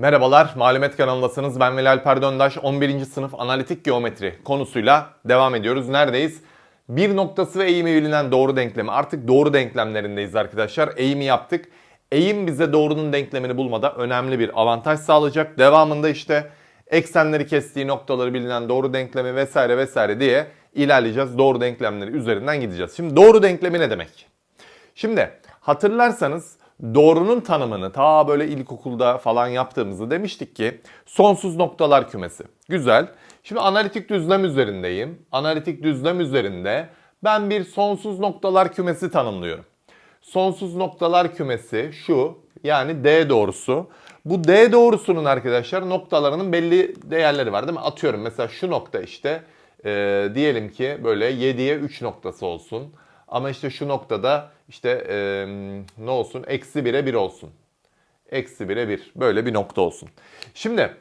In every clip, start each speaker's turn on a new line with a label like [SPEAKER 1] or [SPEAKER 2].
[SPEAKER 1] Merhabalar, Malumet kanalındasınız. Ben Veli Alper Döndaş. 11. sınıf analitik geometri konusuyla devam ediyoruz. Neredeyiz? Bir noktası ve eğimi bilinen doğru denklemi. Artık doğru denklemlerindeyiz arkadaşlar. Eğimi yaptık. Eğim bize doğrunun denklemini bulmada önemli bir avantaj sağlayacak. Devamında işte eksenleri kestiği noktaları bilinen doğru denklemi vesaire vesaire diye ilerleyeceğiz. Doğru denklemleri üzerinden gideceğiz. Şimdi doğru denklemi ne demek? Şimdi hatırlarsanız doğrunun tanımını ta böyle ilkokulda falan yaptığımızda demiştik ki sonsuz noktalar kümesi. Güzel. Şimdi analitik düzlem üzerindeyim. Analitik düzlem üzerinde ben bir sonsuz noktalar kümesi tanımlıyorum. Sonsuz noktalar kümesi şu yani D doğrusu. Bu D doğrusunun arkadaşlar noktalarının belli değerleri var değil mi? Atıyorum mesela şu nokta işte e, diyelim ki böyle 7'ye 3 noktası olsun. Ama işte şu noktada işte e, ne olsun? Eksi 1'e 1 olsun. Eksi 1'e 1. Böyle bir nokta olsun. Şimdi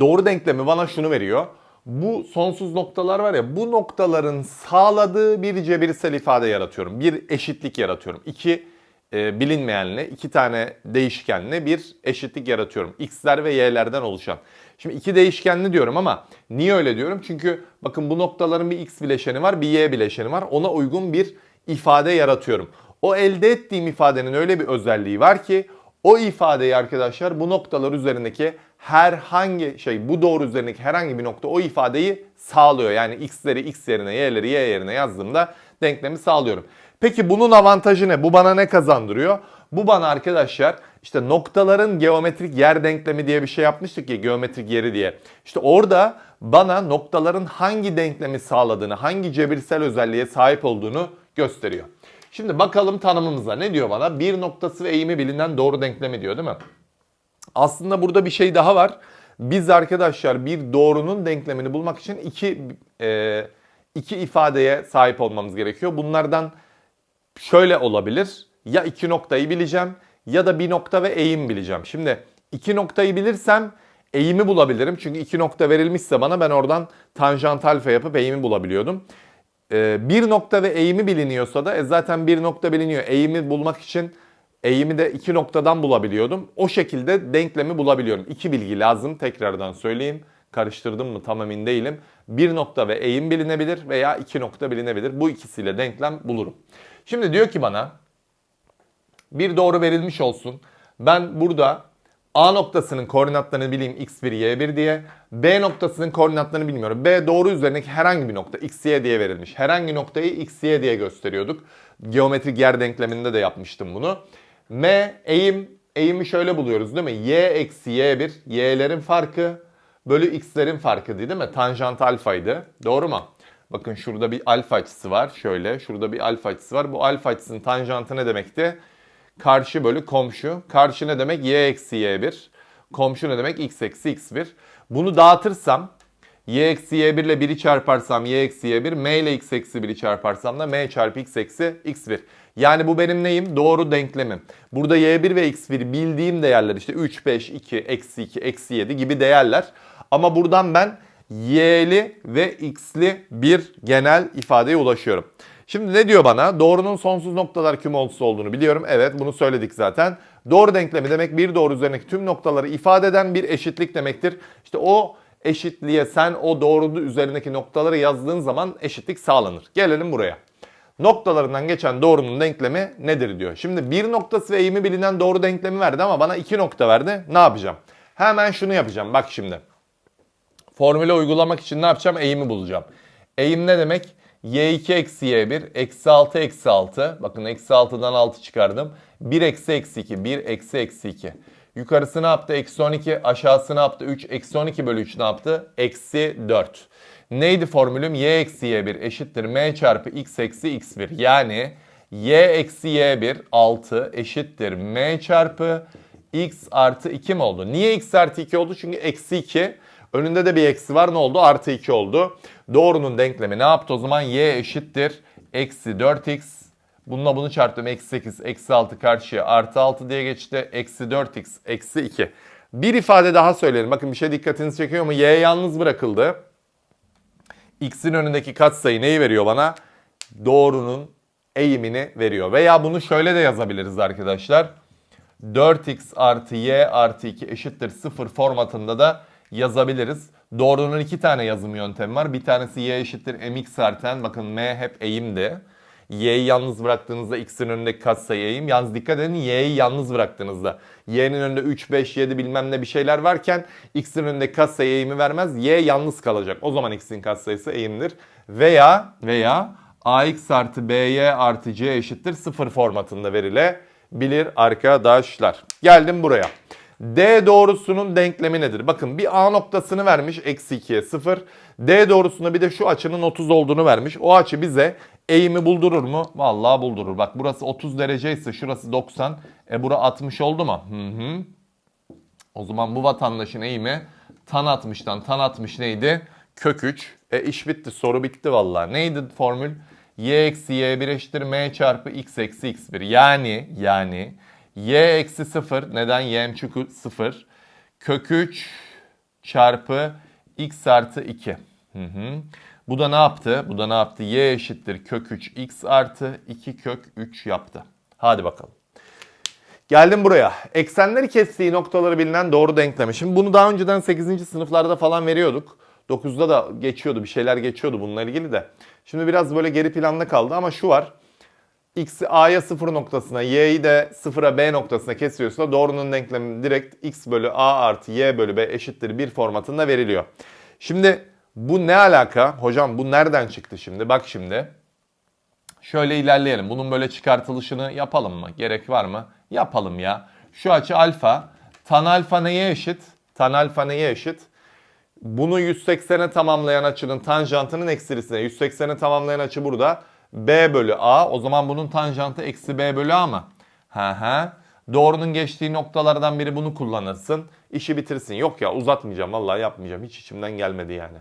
[SPEAKER 1] doğru denklemi bana şunu veriyor. Bu sonsuz noktalar var ya bu noktaların sağladığı bir cebirsel ifade yaratıyorum. Bir eşitlik yaratıyorum. İki e, bilinmeyenle iki tane değişkenle bir eşitlik yaratıyorum. X'ler ve Y'lerden oluşan. Şimdi iki değişkenli diyorum ama niye öyle diyorum? Çünkü bakın bu noktaların bir X bileşeni var bir Y bileşeni var. Ona uygun bir ifade yaratıyorum. O elde ettiğim ifadenin öyle bir özelliği var ki o ifadeyi arkadaşlar bu noktalar üzerindeki herhangi şey bu doğru üzerindeki herhangi bir nokta o ifadeyi sağlıyor. Yani x'leri x yerine y'leri y yerine yazdığımda denklemi sağlıyorum. Peki bunun avantajı ne? Bu bana ne kazandırıyor? Bu bana arkadaşlar işte noktaların geometrik yer denklemi diye bir şey yapmıştık ya geometrik yeri diye. İşte orada bana noktaların hangi denklemi sağladığını, hangi cebirsel özelliğe sahip olduğunu gösteriyor. Şimdi bakalım tanımımıza ne diyor bana? Bir noktası ve eğimi bilinen doğru denklemi diyor değil mi? Aslında burada bir şey daha var. Biz arkadaşlar bir doğrunun denklemini bulmak için iki, e, iki ifadeye sahip olmamız gerekiyor. Bunlardan şöyle olabilir. Ya iki noktayı bileceğim ya da bir nokta ve eğim bileceğim. Şimdi iki noktayı bilirsem eğimi bulabilirim. Çünkü iki nokta verilmişse bana ben oradan tanjant alfa yapıp eğimi bulabiliyordum. Ee, bir nokta ve eğimi biliniyorsa da e zaten bir nokta biliniyor. Eğimi bulmak için eğimi de iki noktadan bulabiliyordum. O şekilde denklemi bulabiliyorum. İki bilgi lazım tekrardan söyleyeyim. Karıştırdım mı tam emin değilim. Bir nokta ve eğim bilinebilir veya iki nokta bilinebilir. Bu ikisiyle denklem bulurum. Şimdi diyor ki bana bir doğru verilmiş olsun. Ben burada A noktasının koordinatlarını bileyim x1, y1 diye. B noktasının koordinatlarını bilmiyorum. B doğru üzerindeki herhangi bir nokta x, y diye verilmiş. Herhangi noktayı x, y diye gösteriyorduk. Geometrik yer denkleminde de yapmıştım bunu. M eğim, eğimi şöyle buluyoruz değil mi? y eksi y1, y'lerin farkı bölü x'lerin farkı değil mi? Tanjant alfaydı. Doğru mu? Bakın şurada bir alfa açısı var. Şöyle şurada bir alfa açısı var. Bu alfa açısının tanjantı ne demekti? Karşı bölü komşu. Karşı ne demek? y eksi y1. Komşu ne demek? x eksi x1. Bunu dağıtırsam y eksi y1 ile 1'i çarparsam y eksi y1, m ile x eksi 1'i çarparsam da m çarpı x eksi x1. Yani bu benim neyim? Doğru denklemim. Burada y1 ve x1 bildiğim değerler işte 3, 5, 2, eksi 2, eksi 7 gibi değerler. Ama buradan ben y'li ve x'li bir genel ifadeye ulaşıyorum. Şimdi ne diyor bana? Doğrunun sonsuz noktalar kümoltusu olduğunu biliyorum. Evet bunu söyledik zaten. Doğru denklemi demek bir doğru üzerindeki tüm noktaları ifade eden bir eşitlik demektir. İşte o eşitliğe sen o doğru üzerindeki noktaları yazdığın zaman eşitlik sağlanır. Gelelim buraya. Noktalarından geçen doğrunun denklemi nedir diyor. Şimdi bir noktası ve eğimi bilinen doğru denklemi verdi ama bana iki nokta verdi. Ne yapacağım? Hemen şunu yapacağım. Bak şimdi. Formüle uygulamak için ne yapacağım? Eğimi bulacağım. Eğim ne demek? Y2 eksi y1 eksi 6 eksi 6. Bakın eksi 6'dan 6 çıkardım. 1 eksi eksi 2. 1 eksi eksi 2. Yukarısı ne yaptı? Eksi 12. Aşağısı ne yaptı? 3. Eksi 12 bölü 3 ne yaptı? Eksi 4. Neydi formülüm? y eksi y1 eşittir m çarpı x eksi x1. Yani y eksi y1 6 eşittir m çarpı x artı 2 mi oldu? Niye x artı 2 oldu? Çünkü eksi 2 Önünde de bir eksi var. Ne oldu? Artı 2 oldu. Doğrunun denklemi ne yaptı o zaman? Y eşittir. Eksi 4x. Bununla bunu çarptım. Eksi 8, eksi 6 karşıya artı 6 diye geçti. Eksi 4x, eksi 2. Bir ifade daha söyleyelim. Bakın bir şey dikkatinizi çekiyor mu? Y yalnız bırakıldı. X'in önündeki katsayı neyi veriyor bana? Doğrunun eğimini veriyor. Veya bunu şöyle de yazabiliriz arkadaşlar. 4x artı y artı 2 eşittir 0 formatında da yazabiliriz. Doğrunun iki tane yazım yöntemi var. Bir tanesi y eşittir mx artı n. Bakın m hep eğimdi. Y'yi yalnız bıraktığınızda x'in önündeki katsayı eğim. Yalnız dikkat edin y'yi yalnız bıraktığınızda. Y'nin önünde 3, 5, 7 bilmem ne bir şeyler varken x'in önündeki katsayı eğimi vermez. Y yalnız kalacak. O zaman x'in katsayısı eğimdir. Veya veya ax artı by artı c eşittir 0 formatında verilebilir arkadaşlar. Geldim buraya. D doğrusunun denklemi nedir? Bakın bir A noktasını vermiş eksi 2'ye 0. D doğrusunda bir de şu açının 30 olduğunu vermiş. O açı bize eğimi buldurur mu? Vallahi buldurur. Bak burası 30 derece ise şurası 90. E bura 60 oldu mu? Hı hı. O zaman bu vatandaşın eğimi tan 60'tan tan 60 neydi? Kök 3. E iş bitti soru bitti vallahi. Neydi formül? y eksi y1 eşittir m çarpı x eksi x1. Yani yani y eksi 0 neden y'm çünkü 0 kök 3 çarpı x artı 2. Hı hı. Bu da ne yaptı? Bu da ne yaptı? y eşittir kök 3 x artı 2 kök 3 yaptı. Hadi bakalım. Geldim buraya. Eksenleri kestiği noktaları bilinen doğru denklemi. Şimdi bunu daha önceden 8. sınıflarda falan veriyorduk. 9'da da geçiyordu bir şeyler geçiyordu bununla ilgili de. Şimdi biraz böyle geri planda kaldı ama şu var. X'i A'ya 0 noktasına, Y'yi de 0'a B noktasına kesiyorsa doğrunun denklemi direkt X bölü A artı Y bölü B eşittir 1 formatında veriliyor. Şimdi bu ne alaka? Hocam bu nereden çıktı şimdi? Bak şimdi. Şöyle ilerleyelim. Bunun böyle çıkartılışını yapalım mı? Gerek var mı? Yapalım ya. Şu açı alfa. Tan alfa neye eşit? Tan alfa neye eşit? Bunu 180'e tamamlayan açının tanjantının eksilisine. 180'e tamamlayan açı burada. B bölü A. O zaman bunun tanjantı eksi B bölü A mı? Hı hı. Doğrunun geçtiği noktalardan biri bunu kullanırsın. İşi bitirsin. Yok ya uzatmayacağım. Vallahi yapmayacağım. Hiç içimden gelmedi yani.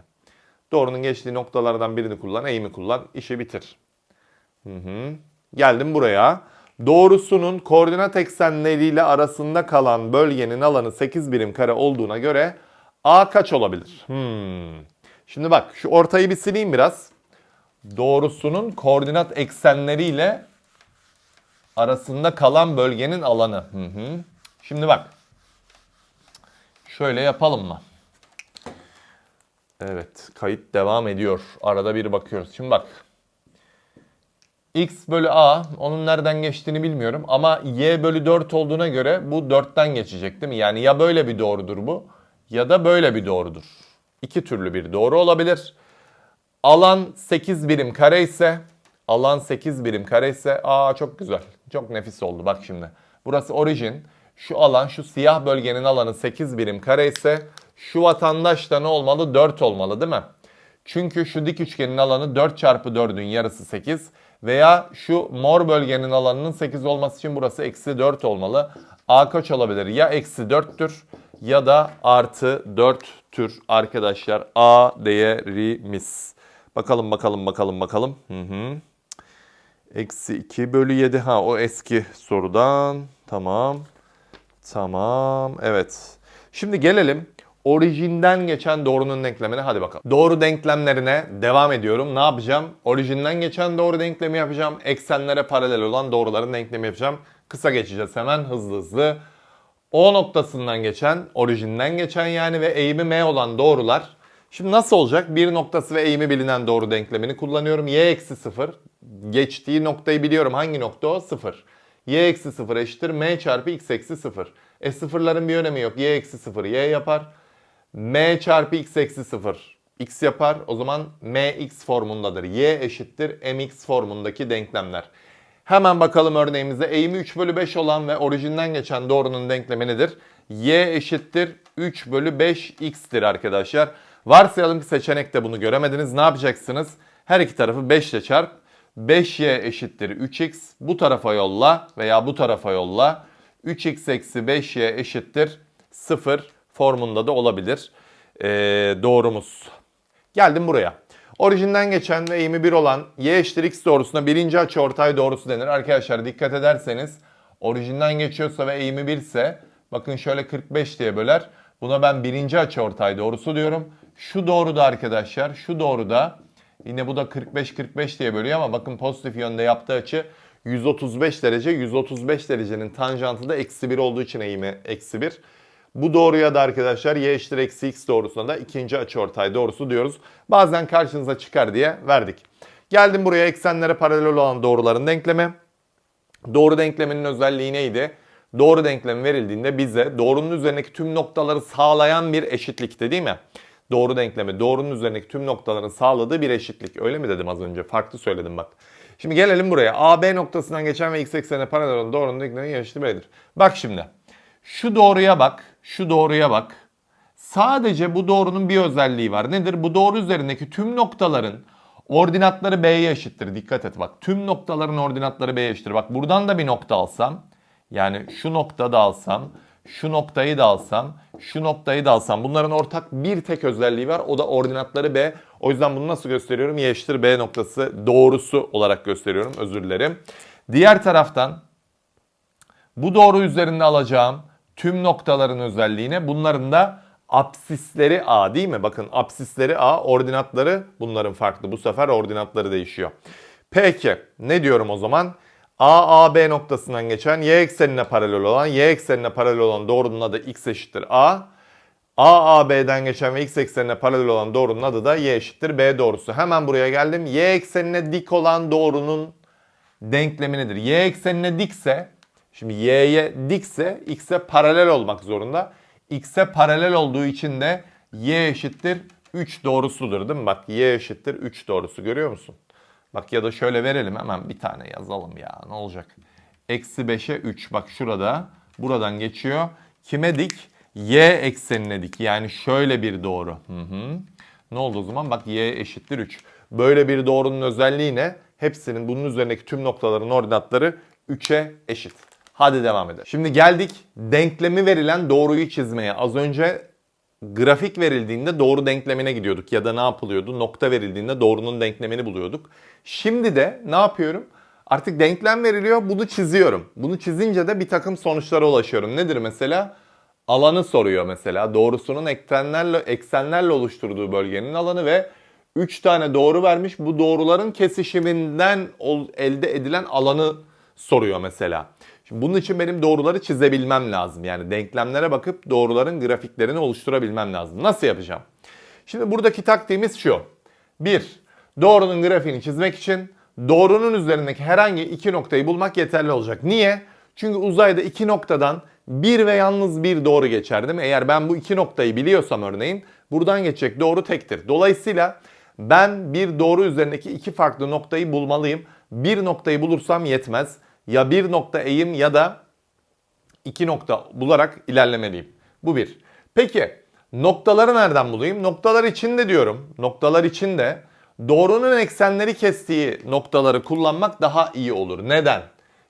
[SPEAKER 1] Doğrunun geçtiği noktalardan birini kullan. Eğimi kullan. işi bitir. Hı hı. Geldim buraya. Doğrusunun koordinat eksenleriyle arasında kalan bölgenin alanı 8 birim kare olduğuna göre A kaç olabilir? Hmm. Şimdi bak şu ortayı bir sileyim biraz. Doğrusunun koordinat eksenleriyle arasında kalan bölgenin alanı. Hı hı. Şimdi bak. Şöyle yapalım mı? Evet, kayıt devam ediyor. Arada bir bakıyoruz. Şimdi bak. X bölü A, onun nereden geçtiğini bilmiyorum. Ama Y bölü 4 olduğuna göre bu 4'ten geçecek değil mi? Yani ya böyle bir doğrudur bu ya da böyle bir doğrudur. İki türlü bir doğru olabilir. Alan 8 birim kare ise alan 8 birim kare ise aa çok güzel. Çok nefis oldu bak şimdi. Burası orijin. Şu alan şu siyah bölgenin alanı 8 birim kare ise şu vatandaş da ne olmalı? 4 olmalı değil mi? Çünkü şu dik üçgenin alanı 4 çarpı 4'ün yarısı 8 veya şu mor bölgenin alanının 8 olması için burası eksi 4 olmalı. A kaç olabilir? Ya eksi 4'tür ya da artı 4'tür arkadaşlar A değerimiz. Bakalım bakalım bakalım bakalım. Hı hı. Eksi 2 bölü 7. Ha o eski sorudan. Tamam. Tamam. Evet. Şimdi gelelim orijinden geçen doğrunun denklemine. Hadi bakalım. Doğru denklemlerine devam ediyorum. Ne yapacağım? Orijinden geçen doğru denklemi yapacağım. Eksenlere paralel olan doğruların denklemi yapacağım. Kısa geçeceğiz hemen hızlı hızlı. O noktasından geçen, orijinden geçen yani ve eğimi M olan doğrular. Şimdi nasıl olacak? Bir noktası ve eğimi bilinen doğru denklemini kullanıyorum. Y eksi 0. Geçtiği noktayı biliyorum. Hangi nokta o? 0. Y eksi 0 eşittir M çarpı X eksi 0. E sıfırların bir önemi yok. Y eksi 0 Y yapar. M çarpı X eksi 0 X yapar. O zaman MX formundadır. Y eşittir MX formundaki denklemler. Hemen bakalım örneğimizde eğimi 3 bölü 5 olan ve orijinden geçen doğrunun denklemi nedir? Y eşittir 3 bölü 5 x'tir arkadaşlar. Varsayalım ki seçenekte bunu göremediniz. Ne yapacaksınız? Her iki tarafı 5 ile çarp. 5y eşittir 3x. Bu tarafa yolla veya bu tarafa yolla. 3x eksi 5y eşittir 0 formunda da olabilir. Ee, doğrumuz. Geldim buraya. Orijinden geçen ve eğimi 1 olan y eşittir x doğrusuna birinci açıortay doğrusu denir. Arkadaşlar dikkat ederseniz orijinden geçiyorsa ve eğimi 1 ise bakın şöyle 45 diye böler. Buna ben birinci açıortay doğrusu diyorum. Şu doğruda arkadaşlar şu doğruda yine bu da 45-45 diye bölüyor ama bakın pozitif yönde yaptığı açı 135 derece. 135 derecenin tanjantı da eksi 1 olduğu için eğimi eksi 1. Bu doğruya da arkadaşlar y eşittir eksi x doğrusuna da ikinci açıortay doğrusu diyoruz. Bazen karşınıza çıkar diye verdik. Geldim buraya eksenlere paralel olan doğruların denklemi. Doğru denkleminin özelliği neydi? Doğru denklem verildiğinde bize doğrunun üzerindeki tüm noktaları sağlayan bir eşitlikti değil mi? Doğru denklemi doğrunun üzerindeki tüm noktaların sağladığı bir eşitlik. Öyle mi dedim az önce? Farklı söyledim bak. Şimdi gelelim buraya. AB noktasından geçen ve x eksenine paralel olan doğrunun denklemi eşitliği B'dir. Bak şimdi. Şu doğruya bak. Şu doğruya bak. Sadece bu doğrunun bir özelliği var. Nedir? Bu doğru üzerindeki tüm noktaların ordinatları B'ye eşittir. Dikkat et bak. Tüm noktaların ordinatları B'ye eşittir. Bak buradan da bir nokta alsam. Yani şu nokta da alsam. Şu noktayı da alsam. Şu noktayı da alsam. Bunların ortak bir tek özelliği var. O da ordinatları B. O yüzden bunu nasıl gösteriyorum? Y B noktası doğrusu olarak gösteriyorum. Özür dilerim. Diğer taraftan bu doğru üzerinde alacağım tüm noktaların özelliğine bunların da apsisleri A değil mi? Bakın apsisleri A, ordinatları bunların farklı. Bu sefer ordinatları değişiyor. Peki ne diyorum o zaman? A, A, B noktasından geçen y eksenine paralel olan, y eksenine paralel olan doğrunun adı x eşittir A. A, A, B'den geçen ve x eksenine paralel olan doğrunun adı da y eşittir B doğrusu. Hemen buraya geldim. Y eksenine dik olan doğrunun denklemi nedir? Y eksenine dikse, şimdi y'ye dikse x'e paralel olmak zorunda. X'e paralel olduğu için de y eşittir 3 doğrusudur değil mi? Bak y eşittir 3 doğrusu görüyor musun? Bak ya da şöyle verelim hemen bir tane yazalım ya ne olacak? Eksi 5'e 3 bak şurada buradan geçiyor. Kime dik? Y eksenine dik yani şöyle bir doğru. Hı hı. Ne oldu o zaman? Bak y eşittir 3. Böyle bir doğrunun özelliği ne? Hepsinin bunun üzerindeki tüm noktaların ordinatları 3'e eşit. Hadi devam edelim. Şimdi geldik denklemi verilen doğruyu çizmeye. Az önce grafik verildiğinde doğru denklemine gidiyorduk ya da ne yapılıyordu? Nokta verildiğinde doğrunun denklemini buluyorduk. Şimdi de ne yapıyorum? Artık denklem veriliyor, bunu çiziyorum. Bunu çizince de bir takım sonuçlara ulaşıyorum. Nedir mesela? Alanı soruyor mesela. Doğrusunun eksenlerle, eksenlerle oluşturduğu bölgenin alanı ve 3 tane doğru vermiş. Bu doğruların kesişiminden elde edilen alanı soruyor mesela. Şimdi bunun için benim doğruları çizebilmem lazım. Yani denklemlere bakıp doğruların grafiklerini oluşturabilmem lazım. Nasıl yapacağım? Şimdi buradaki taktiğimiz şu. 1. Doğrunun grafiğini çizmek için doğrunun üzerindeki herhangi iki noktayı bulmak yeterli olacak. Niye? Çünkü uzayda iki noktadan bir ve yalnız bir doğru geçer değil mi? Eğer ben bu iki noktayı biliyorsam örneğin buradan geçecek doğru tektir. Dolayısıyla ben bir doğru üzerindeki iki farklı noktayı bulmalıyım. Bir noktayı bulursam yetmez ya bir nokta eğim ya da iki nokta bularak ilerlemeliyim. Bu bir. Peki noktaları nereden bulayım? Noktalar için de diyorum. Noktalar için de doğrunun eksenleri kestiği noktaları kullanmak daha iyi olur. Neden?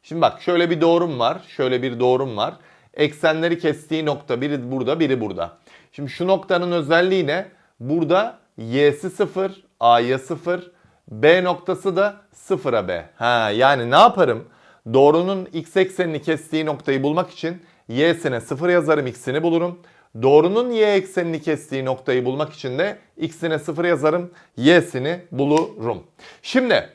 [SPEAKER 1] Şimdi bak şöyle bir doğrum var. Şöyle bir doğrum var. Eksenleri kestiği nokta biri burada biri burada. Şimdi şu noktanın özelliği ne? Burada y'si 0, a'ya 0, b noktası da 0'a b. Ha yani ne yaparım? Doğrunun x eksenini kestiği noktayı bulmak için y'sine 0 yazarım, x'ini bulurum. Doğrunun y eksenini kestiği noktayı bulmak için de x'ine 0 yazarım, y'sini bulurum. Şimdi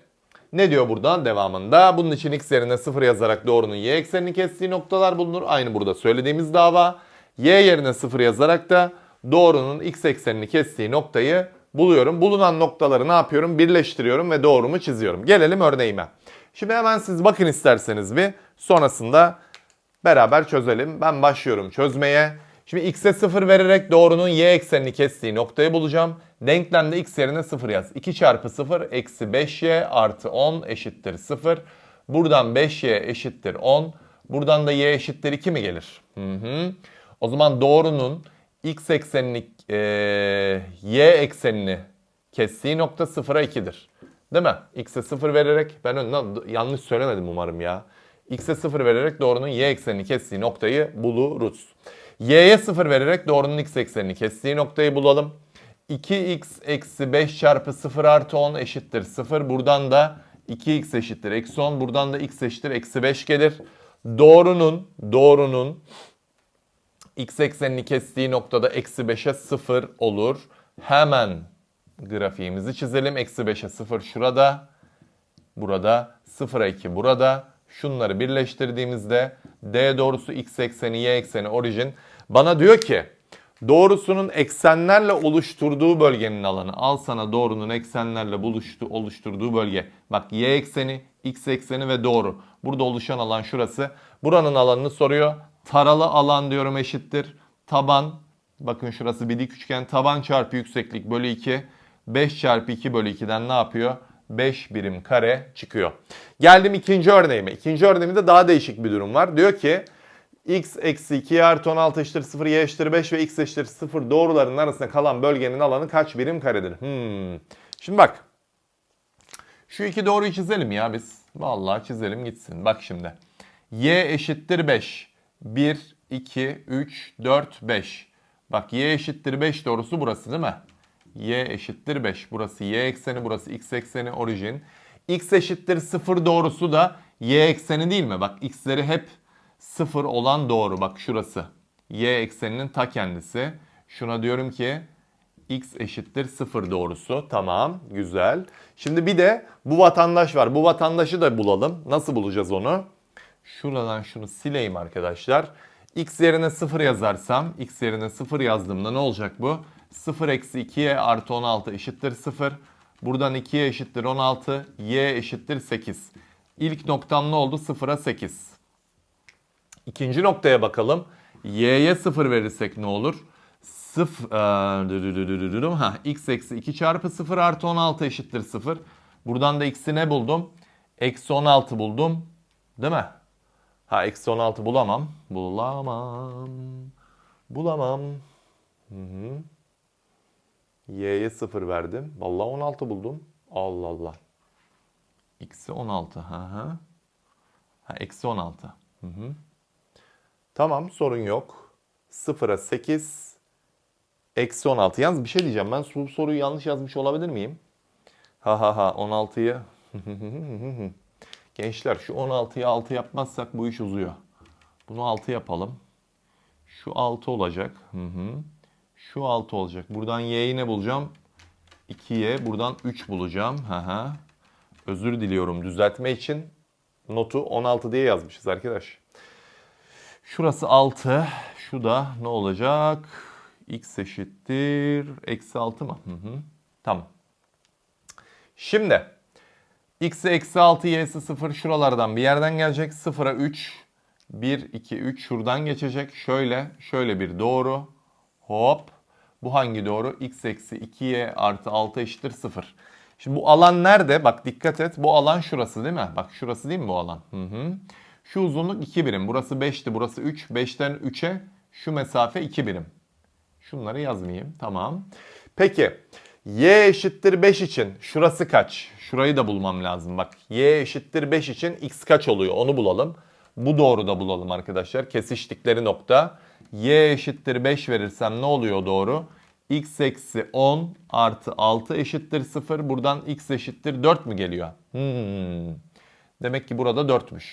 [SPEAKER 1] ne diyor buradan devamında? Bunun için x yerine 0 yazarak doğrunun y eksenini kestiği noktalar bulunur. Aynı burada söylediğimiz dava. Y yerine 0 yazarak da doğrunun x eksenini kestiği noktayı buluyorum. Bulunan noktaları ne yapıyorum? Birleştiriyorum ve doğrumu çiziyorum. Gelelim örneğime. Şimdi hemen siz bakın isterseniz bir. Sonrasında beraber çözelim. Ben başlıyorum çözmeye. Şimdi x'e 0 vererek doğrunun y eksenini kestiği noktayı bulacağım. Denklemde x yerine 0 yaz. 2 çarpı 0 eksi 5y artı 10 eşittir 0. Buradan 5y eşittir 10. Buradan da y eşittir 2 mi gelir? Hı hı. O zaman doğrunun x eksenini, e, y eksenini kestiği nokta 0'a 2'dir. Değil mi? X'e 0 vererek ben yanlış söylemedim umarım ya. X'e 0 vererek doğrunun y eksenini kestiği noktayı buluruz. Y'ye 0 vererek doğrunun x eksenini kestiği noktayı bulalım. 2x eksi 5 çarpı 0 artı 10 eşittir 0. Buradan da 2x eşittir eksi 10. Buradan da x eşittir eksi 5 gelir. Doğrunun, doğrunun x eksenini kestiği noktada eksi 5'e 0 olur. Hemen grafiğimizi çizelim. Eksi 5'e 0 şurada. Burada 0'a 2 burada. Şunları birleştirdiğimizde D doğrusu x ekseni y ekseni orijin bana diyor ki doğrusunun eksenlerle oluşturduğu bölgenin alanı. Al sana doğrunun eksenlerle buluştu, oluşturduğu bölge. Bak y ekseni, x ekseni ve doğru. Burada oluşan alan şurası. Buranın alanını soruyor. Taralı alan diyorum eşittir. Taban, bakın şurası bir dik üçgen. Taban çarpı yükseklik bölü 2. 5 çarpı 2 bölü 2'den ne yapıyor? 5 birim kare çıkıyor. Geldim ikinci örneğime. İkinci örneğimde daha değişik bir durum var. Diyor ki x eksi 2 artı 16 eşittir 0, y eşittir 5 ve x eşittir 0 doğrularının arasında kalan bölgenin alanı kaç birim karedir? Hmm. Şimdi bak. Şu iki doğruyu çizelim ya biz. Vallahi çizelim gitsin. Bak şimdi. y eşittir 5. 1, 2, 3, 4, 5. Bak y eşittir 5 doğrusu burası değil mi? Y eşittir 5. Burası y ekseni, burası x ekseni, orijin. x eşittir 0 doğrusu da y ekseni değil mi? Bak x'leri hep 0 olan doğru. Bak şurası. y ekseninin ta kendisi. Şuna diyorum ki x eşittir 0 doğrusu. Tamam, güzel. Şimdi bir de bu vatandaş var. Bu vatandaşı da bulalım. Nasıl bulacağız onu? Şuradan şunu sileyim arkadaşlar. x yerine 0 yazarsam, x yerine 0 yazdığımda ne olacak bu? 0 eksi 2y artı 16 eşittir 0. Buradan 2y eşittir 16, y eşittir 8. İlk noktam ne oldu? 0'a 8. İkinci noktaya bakalım. y'ye 0 verirsek ne olur? 0, ha, x eksi 2 çarpı 0 artı 16 eşittir 0. Buradan da x'i ne buldum? Eksi 16 buldum. Değil mi? Ha eksi 16 bulamam. Bulamam. Bulamam. Hı hı. Y'ye 0 verdim. Vallahi 16 buldum. Allah Allah. X'i 16. Ha ha. Ha eksi 16. Hı hı. Tamam sorun yok. 0'a 8. Eksi 16. Yalnız bir şey diyeceğim. Ben bu soruyu yanlış yazmış olabilir miyim? Ha ha ha 16'yı. Gençler şu 16'yı 6 yapmazsak bu iş uzuyor. Bunu 6 yapalım. Şu 6 olacak. Hı hı. Şu 6 olacak. Buradan y'yi ne bulacağım? 2y. Buradan 3 bulacağım. Hı. Özür diliyorum düzeltme için. Notu 16 diye yazmışız arkadaş. Şurası 6. Şu da ne olacak? x eşittir. Eksi 6 mı? Hı hı. Tamam. Şimdi x'e eksi 6 y'si 0 şuralardan bir yerden gelecek. 0'a 3. 1, 2, 3 şuradan geçecek. Şöyle, şöyle bir doğru. Hop. Bu hangi doğru? x eksi 2y artı 6 eşittir 0. Şimdi bu alan nerede? Bak dikkat et. Bu alan şurası değil mi? Bak şurası değil mi bu alan? Hı hı. Şu uzunluk 2 birim. Burası 5'ti. Burası 3. 5'ten 3'e şu mesafe 2 birim. Şunları yazmayayım. Tamam. Peki. Y eşittir 5 için şurası kaç? Şurayı da bulmam lazım. Bak y eşittir 5 için x kaç oluyor? Onu bulalım. Bu doğru da bulalım arkadaşlar. Kesiştikleri nokta. Y eşittir 5 verirsem ne oluyor doğru? x eksi 10 artı 6 eşittir 0. Buradan x eşittir 4 mü geliyor? Hmm. Demek ki burada 4'müş.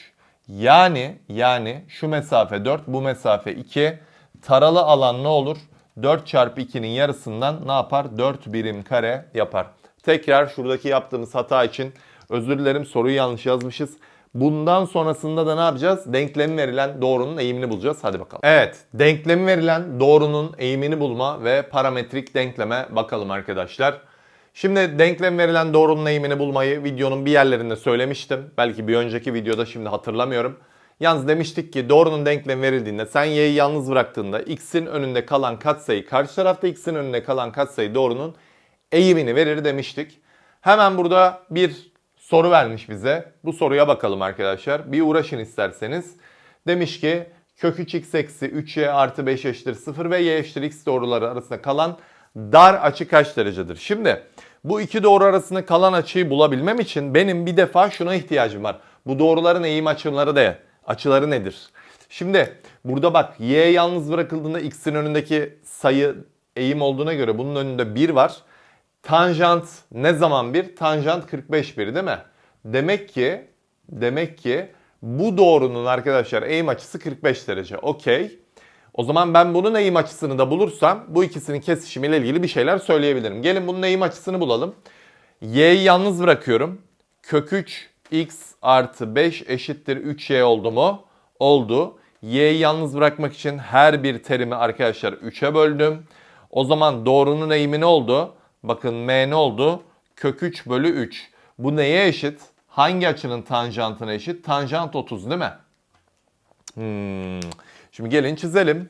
[SPEAKER 1] Yani yani şu mesafe 4 bu mesafe 2. Taralı alan ne olur? 4 çarpı 2'nin yarısından ne yapar? 4 birim kare yapar. Tekrar şuradaki yaptığımız hata için özür dilerim soruyu yanlış yazmışız. Bundan sonrasında da ne yapacağız? Denklemi verilen doğrunun eğimini bulacağız. Hadi bakalım. Evet, denklemi verilen doğrunun eğimini bulma ve parametrik denkleme bakalım arkadaşlar. Şimdi denklem verilen doğrunun eğimini bulmayı videonun bir yerlerinde söylemiştim. Belki bir önceki videoda şimdi hatırlamıyorum. Yalnız demiştik ki doğrunun denklemi verildiğinde sen y'yi yalnız bıraktığında x'in önünde kalan katsayı karşı tarafta x'in önünde kalan katsayı doğrunun eğimini verir demiştik. Hemen burada bir soru vermiş bize. Bu soruya bakalım arkadaşlar. Bir uğraşın isterseniz. Demiş ki kök 3 x eksi 3y artı 5 eşittir 0 ve y eşittir x doğruları arasında kalan dar açı kaç derecedir? Şimdi bu iki doğru arasında kalan açıyı bulabilmem için benim bir defa şuna ihtiyacım var. Bu doğruların eğim açıları da açıları nedir? Şimdi burada bak y yalnız bırakıldığında x'in önündeki sayı eğim olduğuna göre bunun önünde 1 var. Tanjant ne zaman bir? Tanjant 45 bir değil mi? Demek ki demek ki bu doğrunun arkadaşlar eğim açısı 45 derece. Okey. O zaman ben bunun eğim açısını da bulursam bu ikisinin kesişimiyle ilgili bir şeyler söyleyebilirim. Gelin bunun eğim açısını bulalım. Y'yi yalnız bırakıyorum. Kök 3 x artı 5 eşittir 3y oldu mu? Oldu. y'yi yalnız bırakmak için her bir terimi arkadaşlar 3'e böldüm. O zaman doğrunun eğimi ne oldu? Bakın m ne oldu? Kök 3 bölü 3. Bu neye eşit? Hangi açının tanjantına eşit? Tanjant 30 değil mi? Hmm. Şimdi gelin çizelim.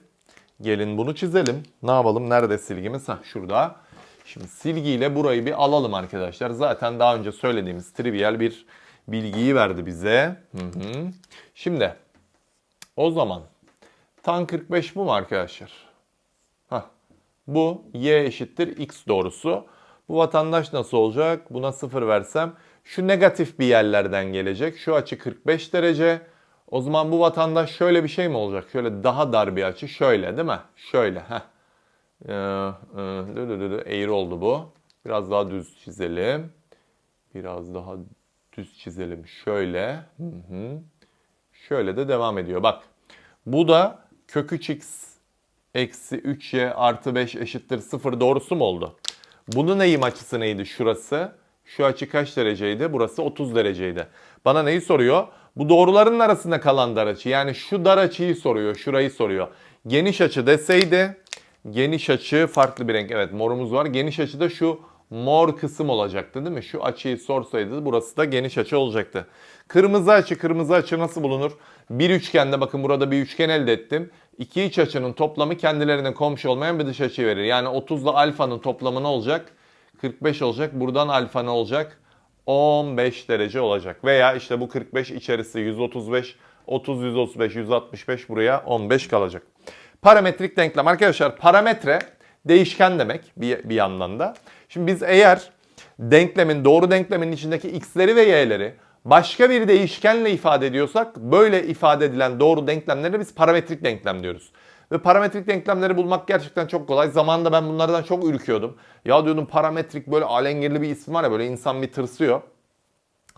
[SPEAKER 1] Gelin bunu çizelim. Ne yapalım? Nerede silgimiz? Hah şurada. Şimdi silgiyle burayı bir alalım arkadaşlar. Zaten daha önce söylediğimiz trivial bir bilgiyi verdi bize. Hı hı. Şimdi o zaman tan 45 bu mu arkadaşlar? Bu y eşittir x doğrusu. Bu vatandaş nasıl olacak? Buna 0 versem şu negatif bir yerlerden gelecek. Şu açı 45 derece. O zaman bu vatandaş şöyle bir şey mi olacak? Şöyle daha dar bir açı. Şöyle değil mi? Şöyle. Heh. Ee, e. Eğri oldu bu. Biraz daha düz çizelim. Biraz daha düz çizelim. Şöyle. Hı hı. Şöyle de devam ediyor. Bak. Bu da kök 3x eksi 3y artı 5 eşittir 0 doğrusu mu oldu? Bunun eğim açısı neydi şurası? Şu açı kaç dereceydi? Burası 30 dereceydi. Bana neyi soruyor? Bu doğruların arasında kalan dar açı. Yani şu dar açıyı soruyor, şurayı soruyor. Geniş açı deseydi, geniş açı farklı bir renk. Evet morumuz var. Geniş açı da şu mor kısım olacaktı değil mi? Şu açıyı sorsaydı burası da geniş açı olacaktı. Kırmızı açı, kırmızı açı nasıl bulunur? Bir üçgende bakın burada bir üçgen elde ettim. İki iç açının toplamı kendilerine komşu olmayan bir dış açı verir. Yani 30 ile alfanın toplamı ne olacak? 45 olacak. Buradan alfa ne olacak? 15 derece olacak. Veya işte bu 45 içerisi 135, 30, 135, 165 buraya 15 kalacak. Parametrik denklem. Arkadaşlar parametre değişken demek bir, bir yandan da. Şimdi biz eğer denklemin, doğru denklemin içindeki x'leri ve y'leri başka bir değişkenle ifade ediyorsak böyle ifade edilen doğru denklemleri biz parametrik denklem diyoruz. Ve parametrik denklemleri bulmak gerçekten çok kolay. Zamanında ben bunlardan çok ürküyordum. Ya diyordum parametrik böyle alengirli bir isim var ya böyle insan bir tırsıyor.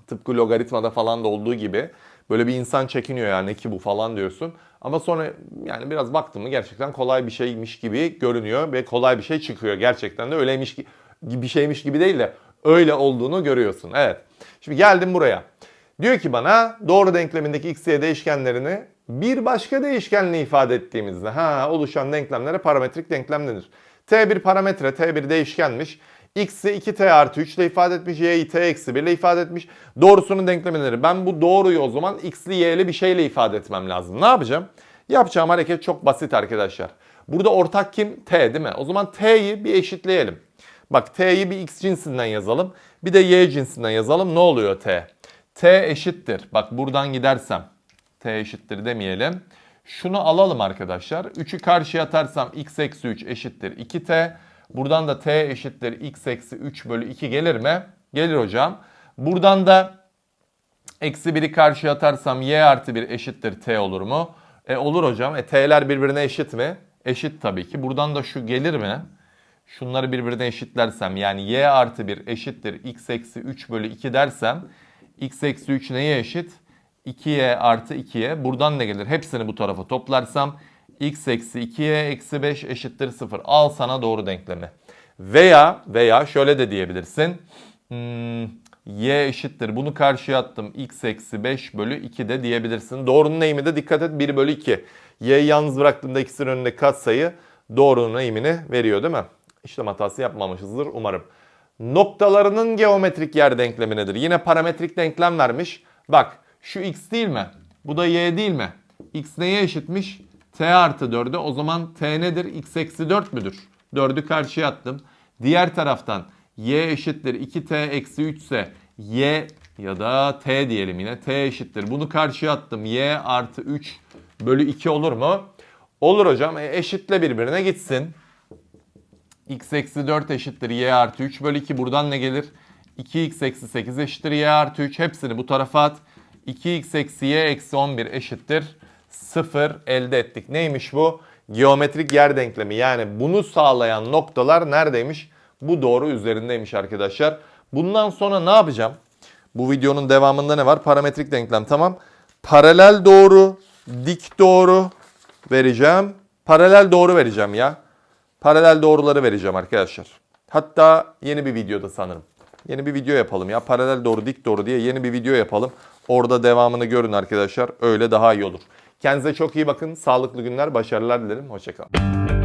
[SPEAKER 1] Tıpkı logaritmada falan da olduğu gibi. Böyle bir insan çekiniyor yani ki bu falan diyorsun. Ama sonra yani biraz baktım mı gerçekten kolay bir şeymiş gibi görünüyor ve kolay bir şey çıkıyor. Gerçekten de öyleymiş gibi bir şeymiş gibi değil de öyle olduğunu görüyorsun. Evet. Şimdi geldim buraya. Diyor ki bana doğru denklemindeki x, y değişkenlerini bir başka değişkenle ifade ettiğimizde ha oluşan denklemlere parametrik denklem denir. T bir parametre, T bir değişkenmiş. X'i 2T artı 3 ile ifade etmiş, Y'yi T eksi 1 ile ifade etmiş. Doğrusunun denklemleri. Ben bu doğruyu o zaman X'li Y'li bir şeyle ifade etmem lazım. Ne yapacağım? Yapacağım hareket çok basit arkadaşlar. Burada ortak kim? T değil mi? O zaman T'yi bir eşitleyelim. Bak T'yi bir X cinsinden yazalım. Bir de Y cinsinden yazalım. Ne oluyor T? T eşittir. Bak buradan gidersem T eşittir demeyelim. Şunu alalım arkadaşlar. 3'ü karşıya atarsam x eksi 3 eşittir 2t. Buradan da t eşittir x eksi 3 bölü 2 gelir mi? Gelir hocam. Buradan da eksi 1'i karşıya atarsam y artı 1 eşittir t olur mu? E olur hocam. E t'ler birbirine eşit mi? Eşit tabii ki. Buradan da şu gelir mi? Şunları birbirine eşitlersem yani y artı 1 eşittir x eksi 3 bölü 2 dersem x eksi 3 neye eşit? 2y artı 2y. Buradan ne gelir? Hepsini bu tarafa toplarsam x eksi 2y eksi 5 eşittir 0. Al sana doğru denklemi. Veya veya şöyle de diyebilirsin. Hmm, y eşittir. Bunu karşıya attım. x eksi 5 bölü 2 de diyebilirsin. Doğrunun eğimi de dikkat et 1 bölü 2. y'yi yalnız bıraktığımda ikisinin önünde katsayı doğrunun eğimini veriyor değil mi? İşlem hatası yapmamışızdır umarım. Noktalarının geometrik yer denklemi nedir? Yine parametrik denklem vermiş. Bak şu x değil mi? Bu da y değil mi? x neye eşitmiş? t artı 4'e. O zaman t nedir? x eksi 4 müdür? 4'ü karşıya attım. Diğer taraftan y eşittir 2t eksi 3 ise y ya da t diyelim yine. t eşittir. Bunu karşıya attım. y artı 3 bölü 2 olur mu? Olur hocam. E, eşitle birbirine gitsin. X eksi 4 eşittir y artı 3 bölü 2. Buradan ne gelir? 2x eksi 8 eşittir y artı 3. Hepsini bu tarafa at. 2x eksi y eksi 11 eşittir 0 elde ettik. Neymiş bu? Geometrik yer denklemi. Yani bunu sağlayan noktalar neredeymiş? Bu doğru üzerindeymiş arkadaşlar. Bundan sonra ne yapacağım? Bu videonun devamında ne var? Parametrik denklem tamam. Paralel doğru, dik doğru vereceğim. Paralel doğru vereceğim ya. Paralel doğruları vereceğim arkadaşlar. Hatta yeni bir videoda sanırım. Yeni bir video yapalım ya. Paralel doğru, dik doğru diye yeni bir video yapalım. Orada devamını görün arkadaşlar. Öyle daha iyi olur. Kendinize çok iyi bakın. Sağlıklı günler, başarılar dilerim. Hoşçakalın.